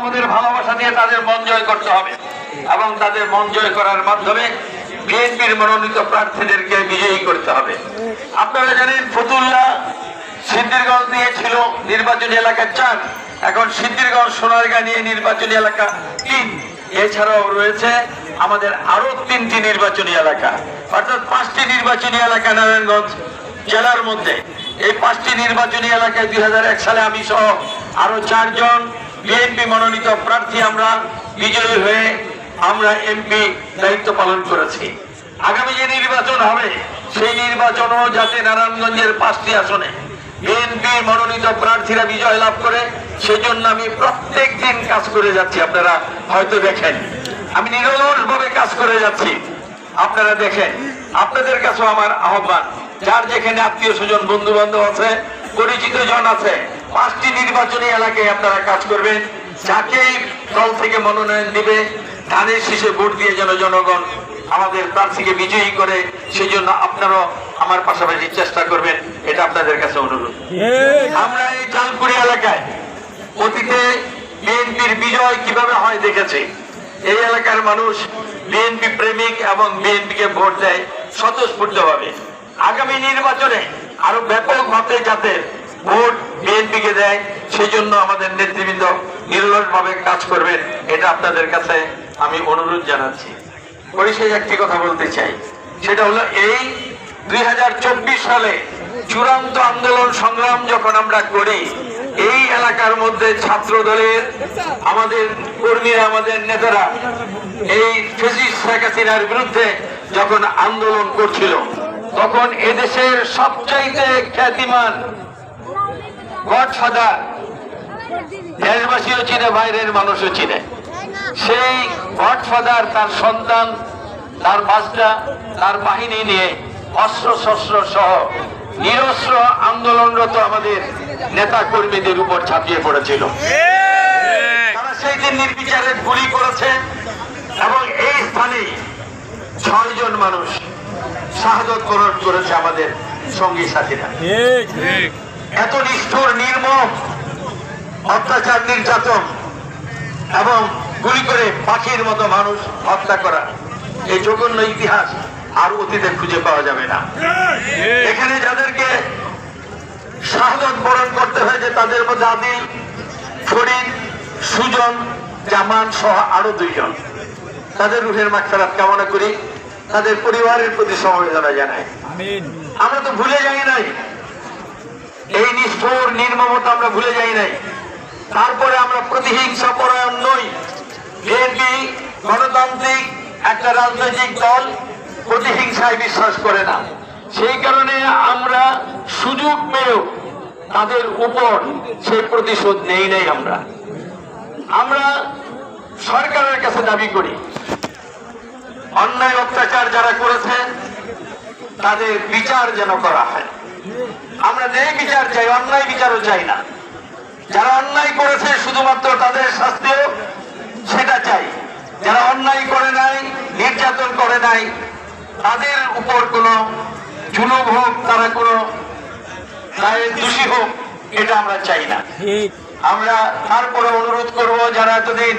আমাদের ভালোবাসা দিয়ে তাদের মন জয় করতে হবে এবং তাদের মন জয় করার মাধ্যমে বিএনপির মনোনীত প্রার্থীদেরকে বিজয়ী করতে হবে। আপনারা জানেন ফতুল্লাহ সিদ্ধিরগঞ্জ দিয়ে ছিল নির্বাচনী এলাকা চার, এখন সিদ্ধিরগঞ্জ সোনারগাঁ নিয়ে নির্বাচনী এলাকা তিন। এছাড়াও রয়েছে আমাদের আরও তিনটি নির্বাচনী এলাকা, অর্থাৎ পাঁচটি নির্বাচনী এলাকা নারায়ণগঞ্জ জেলার মধ্যে। এই পাঁচটি নির্বাচনী এলাকায় দুই হাজার এক সালে আমি সহ আরও চারজন বিএনপি মনোনীত প্রার্থী আমরা, বিজয়ী হয়ে আমরা এমপি দায়িত্ব পালন করেছি। আগামী যে নির্বাচন হবে, সেই নির্বাচনও যাতে নারায়ণগঞ্জের পাঁচটি আসনে। বিএনপি মনোনীত প্রার্থীরা বিজয় লাভ করে, সেজন্য আমি প্রত্যেক দিন কাজ করে যাচ্ছি। আপনারা হয়তো দেখেন। আমি নিরলস ভাবে কাজ করে যাচ্ছি। আপনারা দেখেন। আপনাদের কাছেও আমার আহ্বান। যার যেখানে আত্মীয় স্বজন বন্ধু বান্ধব আছে পরিচিত জন আছে। পাঁচটি নির্বাচনী এলাকায় আপনারা কাজ করবেন। যাকেই দল থেকে মনোনয়ন দিবে ধানের শীষে ভোট দিয়ে যেন জনগণ আমাদের প্রার্থীকে বিজয়ী করে সেই জন্য আপনারাও আমার পাশাপাশি চেষ্টা করবেন। এটা আপনাদের কাছে অনুরোধ। আমরা এই জালকুড়ি এলাকায় অতীতে বিএনপির বিজয় কীভাবে হয় দেখেছি। এই এলাকার মানুষ বিএনপি প্রেমিক এবং বিএনপিকে ভোট দেয় স্বতঃস্ফূর্ত ভাবে আগামী নির্বাচনে আরও ব্যাপক ভাবে যাতে ভোট বিএনপি কে দেয় সেই জন্য আমাদের নেতৃবৃন্দ নিরলস ভাবে কাজ করবেন, এটা আপনাদের কাছে আমি অনুরোধ জানাচ্ছি। পরিশেষ একটি কথা বলতে চাই, সেটা হলো এই দুই সালে চূড়ান্ত আন্দোলন সংগ্রাম যখন আমরা করি, এই এলাকার মধ্যে ছাত্র দলের আমাদের কর্মীরা, আমাদের নেতারা, এই ফেসিস শেখ হাসিনার বিরুদ্ধে যখন আন্দোলন করছিল তখন এদেশের সবচাইতে খ্যাতিমান গডফাদার দেশবাসীও চিনে, বাইরের মানুষও চিনে। সেই গডফাদার তার সন্তান, তার বাচ্চা, তার বাহিনী নিয়ে অস্ত্র শস্ত্র সহ নিরস্ত্র আন্দোলনরত আমাদের নেতা কর্মীদের উপর ছাপিয়ে পড়েছিল। তারা সেই দিন নির্বিচারে গুলি করেছে এবং এই স্থানে ছয়জন মানুষ শাহাদত বরণ করেছে আমাদের সঙ্গী সাথীরা। এত নিষ্ঠুর নির্মম অত্যাচার নির্যাতন এবং গুলি করে পাখির মতো মানুষ হত্যা করা এই জঘন্য ইতিহাস আর অতীতে খুঁজে পাওয়া যাবে না। এখানে যাদেরকে শাহাদত বরণ করতে হয়েছে তাদের মধ্যে আদিল ফরিদ সুজন জামান সহ আরও দুইজন। তাদের রুহের মাক্ষারাত কামনা করি। তাদের পরিবারের প্রতি সমবেদনা জানাই। আমরা তো ভুলে যাই নাই। এই নিষ্ঠুর নির্মমতা আমরা ভুলে যাই নাই। তারপরে আমরা প্রতিহিংসা পরায়ণ নই। বিএনপি গণতান্ত্রিক একটা রাজনৈতিক দল প্রতিহিংসায় বিশ্বাস করে না। সেই কারণে আমরা সুযোগ পেয়েও তাদের উপর সেই প্রতিশোধ নেই নাই আমরা। আমরা সরকারের কাছে দাবি করি। অন্যায় অত্যাচার যারা করেছে তাদের বিচার যেন করা হয়। আমরা ন্যায় বিচার চাই অন্যায় বিচারও চাই না। যারা অন্যায় করেছে শুধুমাত্র তাদের শাস্তিও সেটা চাই। যারা অন্যায় করে নাই নির্যাতন করে নাই তাদের উপর কোনো জুলুম হোক তারা কোনো দোষী হোক এটা আমরা চাই না। আমরা তারপরে অনুরোধ করব যারা এতদিন